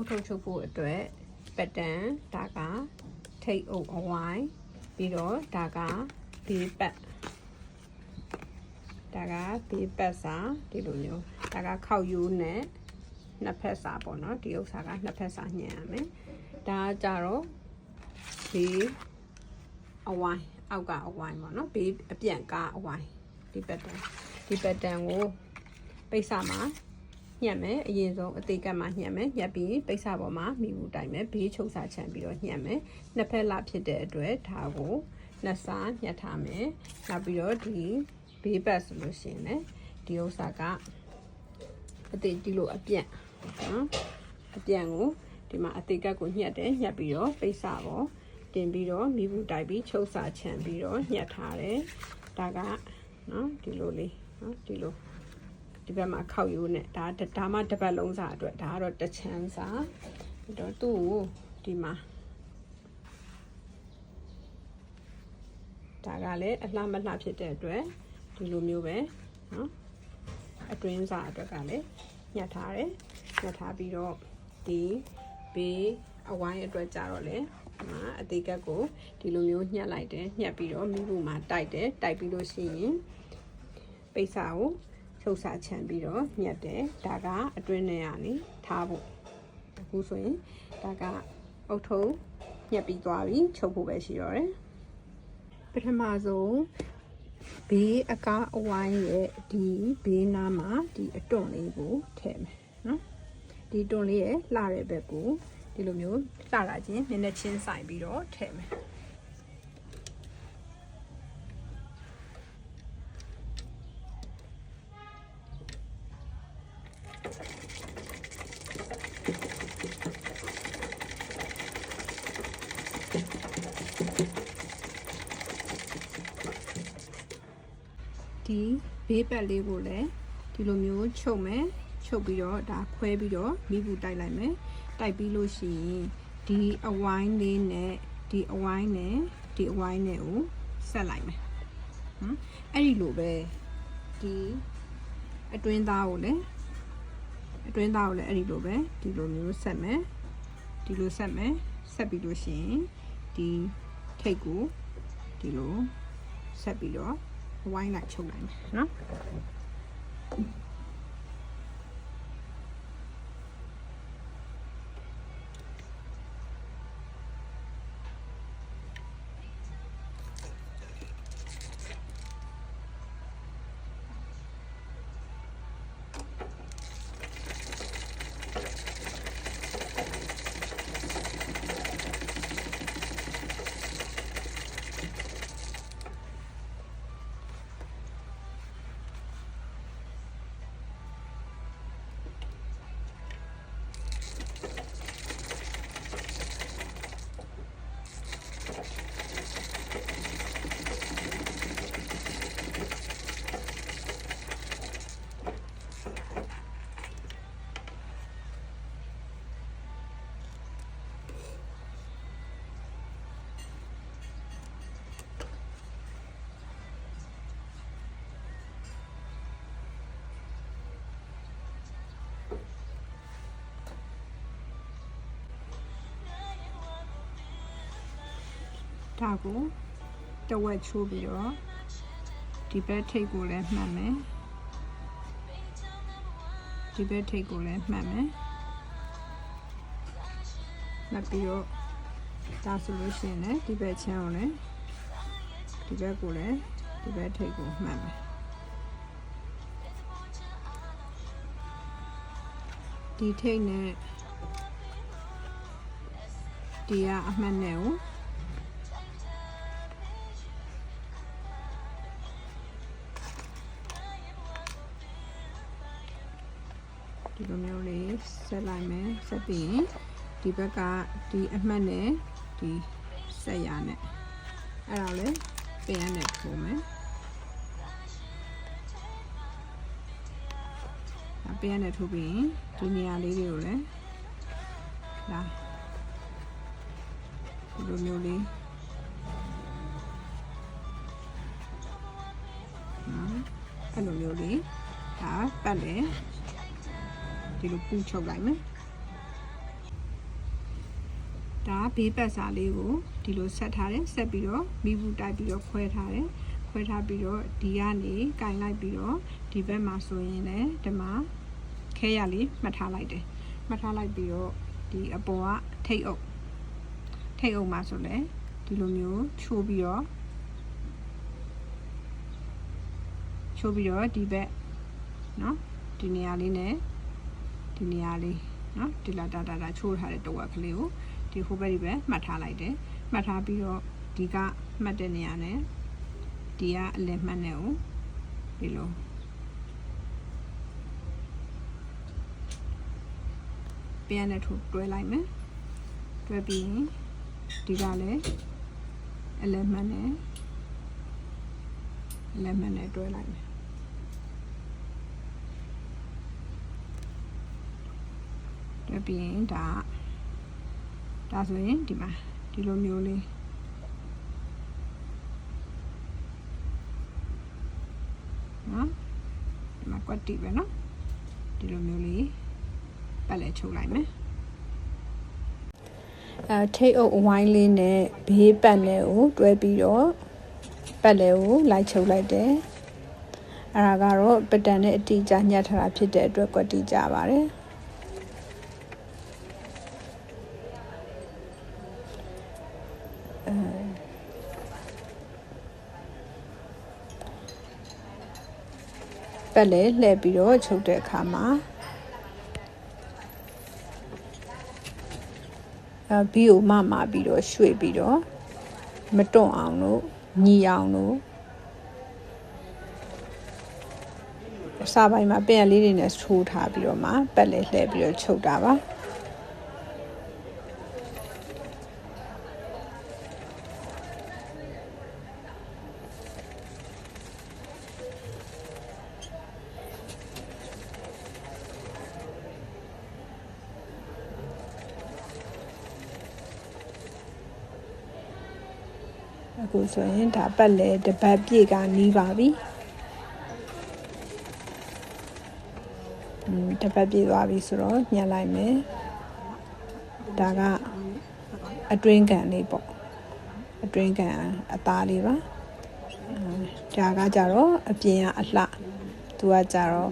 အုတ်ထုတ်ချုပ်ဖို့အတွက်ပက်တန်ဒါကထိတ်အုပ်အဝိုင်းပြီးတော့ဒါကဘေးပတ်ဒါကဘေးပတ်စာဒီလိုမျိုးဒါကခောက်ရိုးနဲ့နှစ်ဖက်စာပေါ့နော်ဒီဥစ္စာကနှစ်ဖက်စာညှင်ရမယ်ဒါကကြတော့ဘေးအဝိုင်းအောက်ကအဝိုင်းပေါ့နော်ဘေးအပြန်ကအဝိုင်းဒီပက်တန်ဒီပက်တန်ကိုပိတ်စာမှာ ညှက်မယ်အရင်ဆုံးအသေးကတ်မှာညှက်မယ်ညှက်ပြီးပိတ်စာပေါ်မှာမိဘူးတိုင်မယ်ဘေးချုပ်စာချန်ပြီးတော့ညှက်မယ်နှစ်ဖက်လာဖြစ်တဲ့အတွက်ဒါကိုနှစ်စားညှက်ထားမယ်နောက်ပြီးတော့ဒီဘေးပတ်ဆိုလို့ရှိရင်လည်းဒီဥစ္စာကအသေးဒီလိုအပြန့်နော်အပြန့်ကိုဒီမှာအသေးကတ်ကိုညှက်တယ်ညှက်ပြီးတော့ပိတ်စာပေါ်တင်ပြီးတော့မိဘူးတိုက်ပြီးချုပ်စာချန်ပြီးတော့ညှက်ထားတယ်ဒါကနော်ဒီလိုလေးနော်ဒီလို ဒီဘက်မှာခောက်ရိုးနဲ့ဒါဒါမှတစ်ပတ်လုံးစာအတွက်ဒါကတော့တချမ်းစာအဲ့တော့သူ့ကိုဒီမှာဒါကလည်းအလှမလှဖြစ်တဲ့အတွက်ဒီလိုမျိုးပဲနော်အတွင်းစာအတွက်ကလည်းညှက်ထားတယ်ညှက်ထားပြီးတော့ဒီဘေးအဝိုင်းအတွက်ကြတော့လေဒီမှာအသေးကက်ကိုဒီလိုမျိုးညှက်လိုက်တယ်ညှက်ပြီးတော့မိဘူးမှာတိုက်တယ်တိုက်ပြီးလို့ရှိရင်ပိတ်စာကို ချုပ်စာချန်ပြီးတော့ညက်တယ်ဒါကအတွင်းထဲကနေထားဖို့အခုဆိုရင်ဒါကအုတ်ထုံညက်ပြီးသွားပြီချုပ်ဖို့ပဲရှိတော့တယ်ပထမဆုံးဘေးအကားအဝိုင်းရဲ့ဒီဘေးနားမှာဒီအတွန့်လေးကိုထည့်မယ်နော်ဒီတွန့်လေးရဲ့လှတဲ့ဘက်ကိုဒီလိုမျိုးလှတာချင်းနည်းနည်းချင်းဆိုင်ပြီးတော့ထည့်မယ် ဒီဘေးပတ်လေးကိုလည်းဒီလိုမျိုးချုပ်မယ်ချုပ်ပြီးတော့ဒါခွဲပြီးတော့မိဘူးတိုက်လိုက်မယ်တိုက်ပြီးလို့ရှိရင်ဒီအဝိုင်းလေးနဲ့ဒီအဝိုင်းနဲ့ဒီအဝိုင်းနဲ့ကိုဆက်လိုက်မယ်ဟမ်အဲ့ဒီလိုပဲဒီအတွင်းသားကိုလည်းအတွင်းသားကိုလည်းအဲ့ဒီလိုပဲဒီလိုမျိုးဆက်မယ်ဒီလိုဆက်မယ်ဆက်ပြီးလို့ရှိရင်ဒီထိတ်ကိုဒီလိုဆက်ပြီးတော့ ဝိုင်းလိုက်ချုပ်လိုက်မယ်နော် ဒါကိုတဝက်ချိုးပြီးတော့ဒီဘက်ထိပ်ကိုလည်းမှတ်မယ်ဒီဘက်ထိပ်ကိုလည်းမှတ်မယ်မှတ်ပြီးတော့ဒါဆိုလို့ရှိရင်လည်းဒီဘက်ချမ်းကိုလည်းဒီဘက်ကိုလည်းဒီဘက်ထိပ်ကိုမှတ်မယ်ဒီထိပ်နဲ့ဒီကအမှတ်နဲ့ကို ဒီလိုမျိုးလေးဆက်လိုက်မယ်ဆက်ပြီးရင်ဒီဘက်ကဒီအမှတ်နဲ့ဒီဆက်ရနဲ့အဲ့ဒါလည်းပြန်ရနဲ့ထိုးမယ်အပြန်ရနဲ့ထိုးပြီးရင်ဒီနေရာလေးတွေကိုလည်းလာဒီလိုမျိုးလေးနော်အဲ့လိုမျိုးလေးဒါပတ်တယ် ဒီလိုပူချုပ်လိုက်မယ် ဒါဘေးပတ်စာလေးကိုဒီလိုဆက်ထားတယ်ဆက်ပြီးတော့မိဘူးတိုက်ပြီးတော့ခွဲထားတယ်ခွဲထားပြီးတော့ဒီကနေကင်လိုက်ပြီးတော့ဒီဘက်မှာဆိုရင်လည်းဒီမှာခဲရလေးမှတ်ထားလိုက်တယ်မှတ်ထားလိုက်ပြီးတော့ဒီအပေါ်ကထိတ်အုပ်ထိတ်အုပ်မှာဆိုလဲဒီလိုမျိုးချိုးပြီးတော့ချိုးပြီးတော့ဒီဘက်เนาะဒီနေရာလေးနဲ့ ဒီနေရာလေးနော်ဒီလာတာတာတာချိုးထားတဲ့တဝက်ကလေးကိုဒီဟိုဘက်ဒီဘက်မှတ်ထားလိုက်တယ်မှတ်ထားပြီးတော့ဒီကမှတ်တဲ့နေရာနဲ့ဒီကအလယ်မှတ်နဲ့ကိုဒီလိုပြန်နဲ့ထိုးတွဲလိုက်မယ်တွဲပြီးရင်ဒီကလည်းအလယ်မှတ်နဲ့အလယ်မှတ်နဲ့တွဲလိုက်မယ် တွဲပြီးရင်ဒါဒါဆိုရင်ဒီမှာဒီလိုမျိုးလေးနော်ဒီမှာကွက်တီပဲနော်ဒီလိုမျိုးလေးပတ်လဲချုပ်လိုက်မယ်အဲထိတ်အုပ်အဝိုင်းလေးနဲ့ဘေးပတ်နဲ့ကိုတွဲပြီးတော့ပတ်လဲကိုလိုက်ချုပ်လိုက်တယ်အဲ့ဒါကတော့ပတန်နဲ့အတီးကြညှက်ထားတာဖြစ်တဲ့အတွက်ကွက်တီကြပါတယ် ပတ်လဲလှည့်ပြီးတော့ချုပ်တဲ့အခါမှာအဲဘီကိုမမပြီးတော့ရွှေ့ပြီးတော့မတွန့်အောင်လို့ညီအောင်လို့အစာပိုင်းမှာပြန်လေးတွေနဲ့ထိုးထားပြီးတော့မှပတ်လဲလှည့်ပြီးတော့ချုပ်တာပါ အခုဆိုရင်ဒါပတ်လဲတပတ်ပြည့်ကနီးပါပြီอืมတပတ်ပြည့်သွားပြီဆိုတော့ညှက်လိုက်မယ်ဒါကအတွင်းကန်လေးပေါ့အတွင်းကန်အသားလေးပါဒါကကြတော့အပြင်ကအလှသူကကြတော့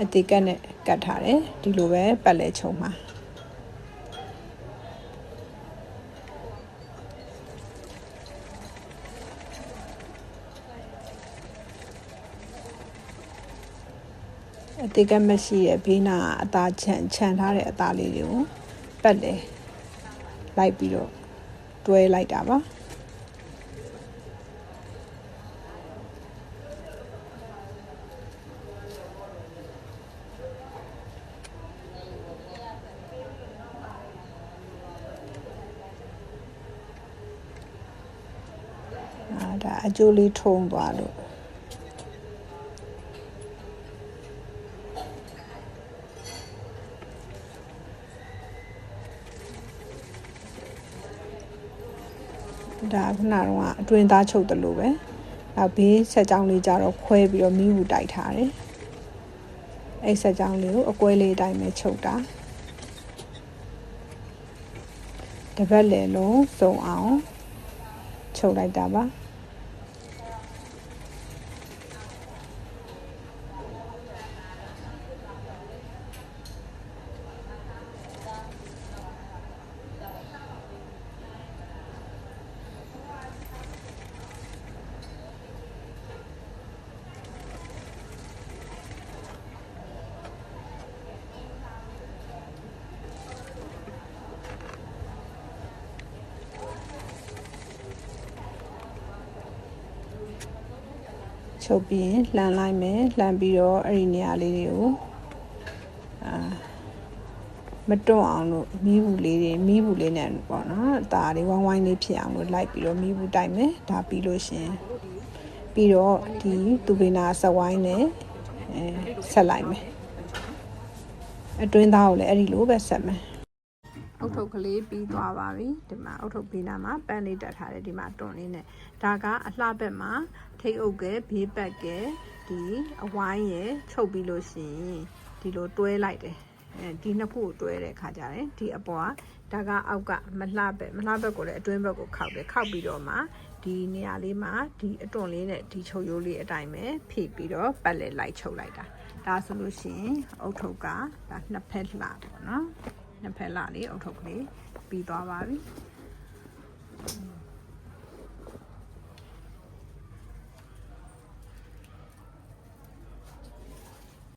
အတိကက်နဲ့ကတ်ထားတယ်ဒီလိုပဲပတ်လဲချုံမှာ အတိကက်မရှိရဲ့ဘေးနာအသားချန်ချန်ထားတဲ့အသားလေးတွေကိုပတ်လေလိုက်ပြီးတော့တွဲလိုက်တာပါအာဒါအကျိုးလေးထုံးသွားလို့ ဒါခုနကတော့အတွင်းသားချုပ်တယ်လို့ပဲနောက်ဘေးဆက်ကြောင်းလေးကြတော့ခွဲပြီးတော့မီးဝူတိုက်ထားတယ်အဲ့ဆက်ကြောင်းလေးကိုအကွဲလေးတိုင်းပဲချုပ်တာတပတ်လေလုံးစုံအောင်ချုပ်လိုက်တာပါ ချုပ်ပြီးရင်လှန်လိုက်မယ်လှန်ပြီးတော့အဲ့ဒီနေရာလေးတွေကိုအာမတွန့်အောင်လို့မီးဘူးလေးတွေမီးဘူးလေးနဲ့ပေါ့နော်အသားလေးဝိုင်းဝိုင်းလေးဖြစ်အောင်လို့လိုက်ပြီးတော့မီးဘူးတိုက်မယ်ဒါပြီးလို့ရှင်ပြီးတော့ဒီသူပိနာဆက်ဝိုင်းနဲ့အဲဆက်လိုက်မယ်အတွင်းသားကိုလည်းအဲ့ဒီလိုပဲဆက်မယ် အုတ်ထုပ်ကလေးပြီးသွားပါပြီဒီမှာအုတ်ထုပ်ပြီးနာမှာပန်းလေးတက်ထားတယ်ဒီမှာတွန်လေးနဲ့ဒါကအလှဘက်မှာထိတ်အုပ်ကဲဘေးဘက်ကဲဒီအဝိုင်းရယ်ချုပ်ပြီးလို့ရှိရင်ဒီလိုတွဲလိုက်တယ်အဲဒီနှစ်ခုကိုတွဲတဲ့ခါကြတယ်ဒီအပေါ်ကဒါကအောက်ကမလှဘက်မလှဘက်ကိုလည်းအတွင်းဘက်ကိုခောက်တယ်ခောက်ပြီးတော့မှဒီနေရာလေးမှာဒီအတွန်လေးနဲ့ဒီချုပ်ရိုးလေးအတိုင်းပဲဖြည့်ပြီးတော့ပတ်လက်လိုက်ချုပ်လိုက်တာဒါဆိုလို့ရှိရင်အုတ်ထုပ်ကဒါနှစ်ဖက်လှပေါ့နော် နှစ်ဖက်လှလေးအုတ်ထုပ်ကလေးပြီးသွားပါပြီ